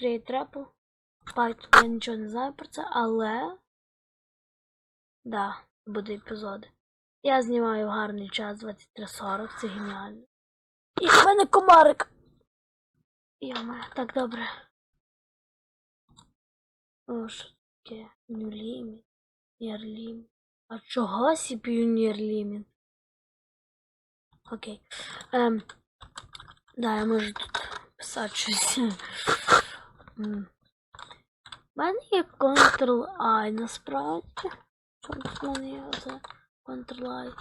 Create REPL. Python, я нічого не знаю про це, але. Да, буде епізоди. Я знімаю гарний час 23.40, це геніально. І в мене комарик. Йома, так добре. О, що таке? New limit. А чого CPU near? Окей. Ем, да, я можу тут писати щось. Мене є Ctrl-I насправді. Тут в мене є оце? Ctrl-I.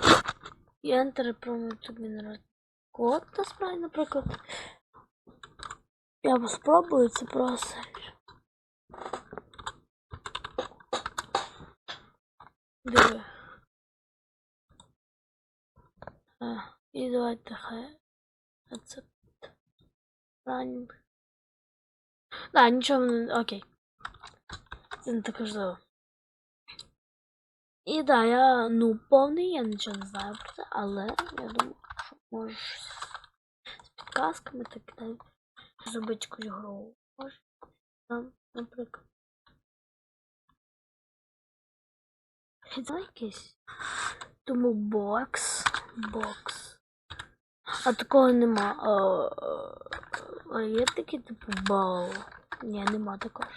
І Enter промовити генерати. Код насправді, наприклад. Я спробую це просто. Диви. І давайте хай. Рецепт. Раннім. Да, нічого не. Окей. Це так важливо. І да, я ну повний, я нічого не знаю про це, але я думаю, що щось з підказками так далі зробити якусь гру. Може, там, наприклад. Це якийсь. Тому бокс. Бокс. А такого нема. А, а є такі типу бал. Ні, нема такого.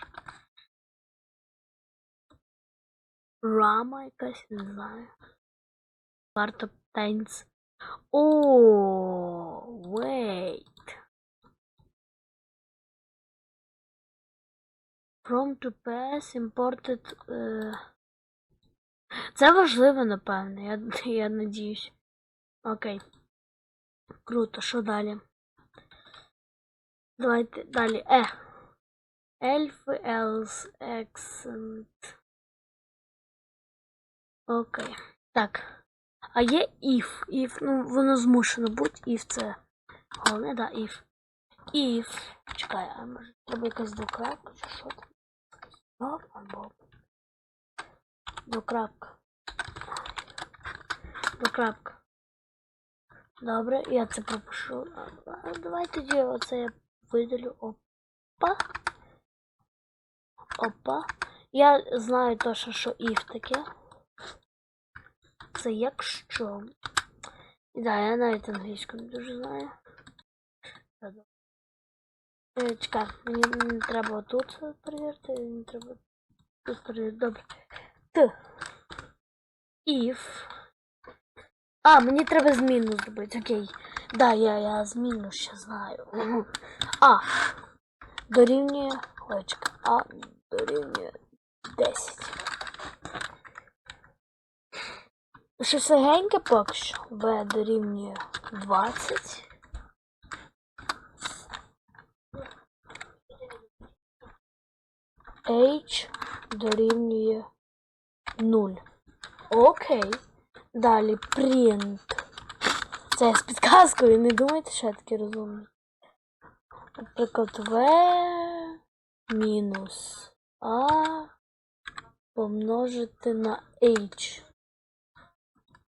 Рама якась, не знаю. Варто танц. О, wait. From to pass imported. Е... Це важливо, напевно, я, я надіюсь. Окей. Круто, що далі? Давайте далі. Е. Elf, else, accent. Окей. Так. А є if. If, ну, воно змушено бути. If це. Головне, да, if. If. Чекай, а може треба якась двокрапка чи що там? Стоп, або. Двокрапка. Двокрапка. Добре, я це пропишу. А, а, Давай тоді оце я видалю. Опа. Опа. Я знаю точно, що if таке. Це якщо. Да, я навіть англійську не дуже знаю. Е, Чекай, мені не треба тут перевірити, мені треба тут перевірити. Добре. Т. If. А, мені треба зміну зробити, окей. Да, я, я зміну ще знаю. А. Дорівнює. Ой, чекай. А дорівнює 10. Щось поки що. В дорівнює 20. H дорівнює 0. Окей. Далі print. Це я з підказкою, не думайте, що я такий розумний. Наприклад, В мінус А помножити на H.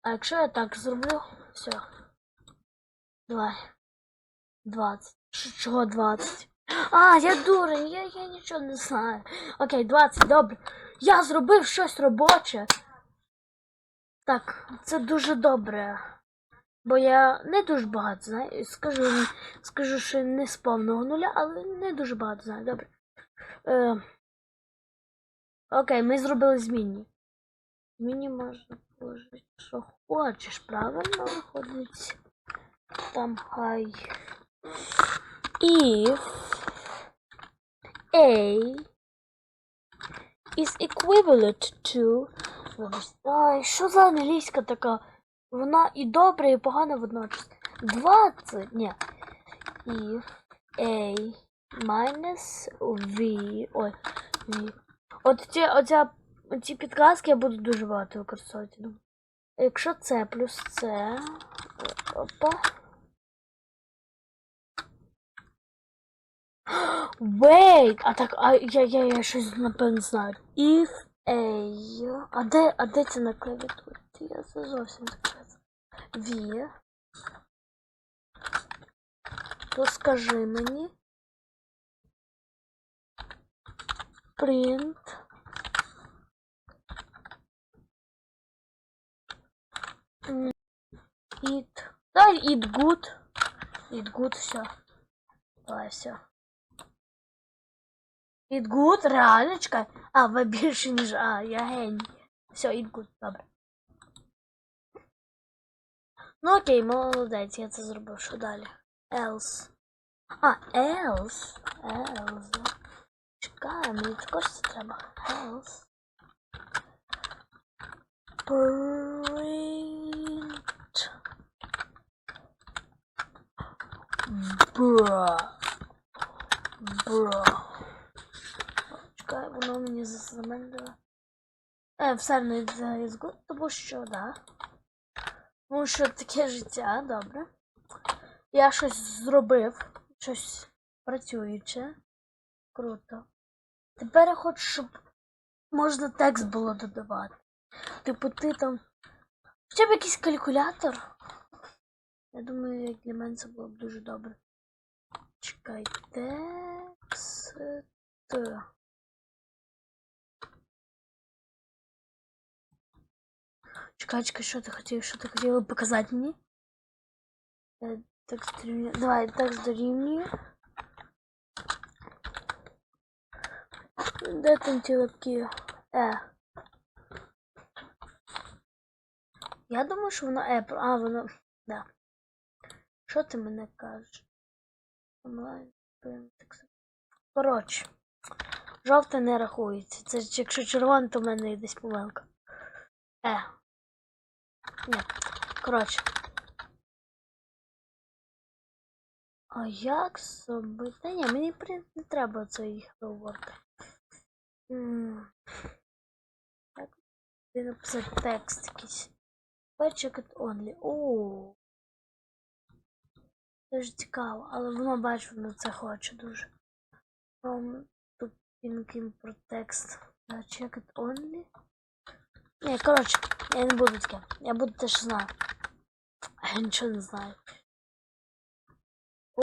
А якщо я так зроблю, все. Давай. 20. Чого 20? А, я дурень, я, я нічого не знаю. Окей, 20, добре. Я зробив щось робоче. Так, це дуже добре. Бо я не дуже багато знаю. Скажу, скажу, що не з повного нуля, але не дуже багато знаю. Добре. Е, окей, ми зробили змінні. Змінні можна положити, що хочеш, правильно виходить. Там хай. If A is equivalent to. Ай, що за англійська така? Вона і добра, і погана водночас. 20. Ні. If A minus V. Ой, V. От ці, оця, ці підказки я буду дуже багато використовувати. Якщо це плюс це. Опа. Wait! А так, а я, я, я щось напевно знаю. If A. А де, а де це на клавіатурі? Я це зовсім закрив. V. То скажи мені. print м, it дай it good it good все давай все it good реально чекай а ви більше ніж а я геній все it good добре ну окей молодець я це зробив що далі else а else else Чекай, мені також це треба. Else. Print. Бра. Бра. Чекай, воно мені засамендило. Е, все це is good, тому що, да. Тому що таке життя, добре. Я щось зробив, щось працююче. Круто. Тепер я хочу, щоб можна текст було додавати. Типу, ти там. Хоча б якийсь калькулятор. Я думаю, як для мене це було б дуже добре. Чекай, текст. Чекай, чекай, що ти хотів, що ти хотіла показати мені? Е, Текст дорівнює. Давай, текст дорівнює. Де там ті лапки? Е. Я думаю, що воно Apple. А, воно. Да. Що ти мене кажеш? Онлайн. Коротше. Жовте не рахується. Це якщо червоне, то в мене десь помилка. Е. Ні. Коротше. А як собі? Та ні, мені не треба цей говорити. Так. Ти написати текст якийсь. It only. О. Дуже цікаво, але воно бачу, воно це хоче дуже. From to thinking про текст. Check it only. Ні, коротше, я не буду таке. Я буду те, що знаю. Я нічого не знаю.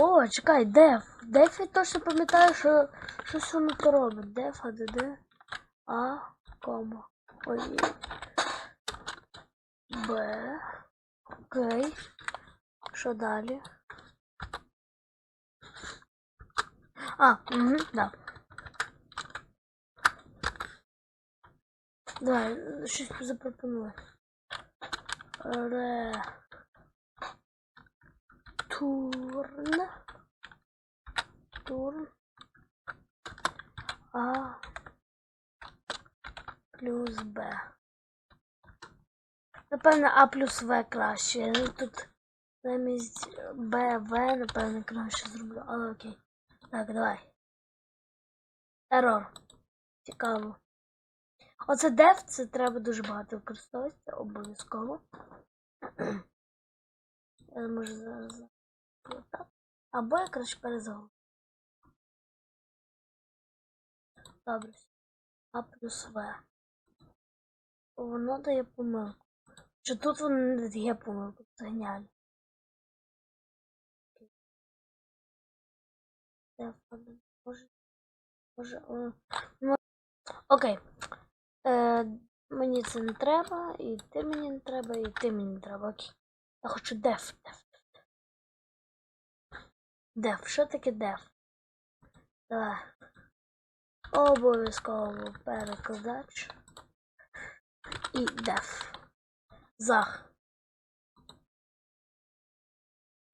О, чекай, деф. Деф я точно пам'ятаю, що щось воно то робить. Деф, а де де? А, кома. Ой. Б. Окей. Що далі? А, угу, да. Давай, щось запропоную. Ре. Турн. Турн. А. Плюс Б. Напевно, А плюс В краще. Ну тут замість Б, В, напевно, краще зроблю, але окей. Так, давай. Ерор. Цікаво. Оце деф, це треба дуже багато використовувати, обов'язково. Я можу зараз так. Або я краще перезагрузю. Добре. А плюс В. Воно дає помилку. Що тут воно не дає помилку, це геніально. Може, може, ну, Окей. Е, мені це не треба, і ти мені не треба, і ти мені не треба. Окей. Я хочу деф, деф, деф. Деф. Що таке деф? Давай. Обов'язково перекладач. І деф. Зах.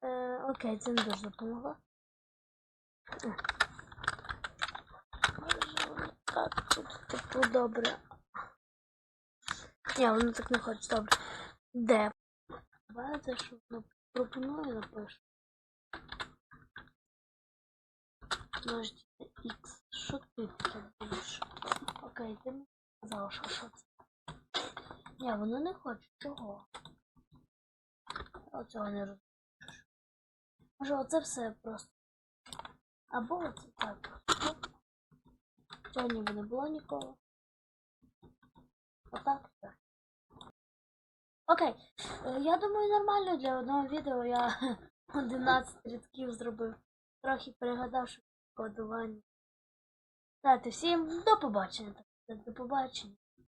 Е, окей, це не дуже допомогло. Так, тут типу добре. Ні, воно так не хоче, добре. Де? Давайте, що воно пропонує напишу. Подожди, X. Що ти таке будеш? Окей, ти мені сказав, що що це. Ні, воно не хоче. Чого? Оцього не розумію. Може оце все просто. Або оце так. Цього ніби не було нікого. Отак. так. Окей. Я думаю, нормально для одного відео я 11 рядків зробив. Трохи перегадав, що кодування. Дати всім до побачення. До побачення.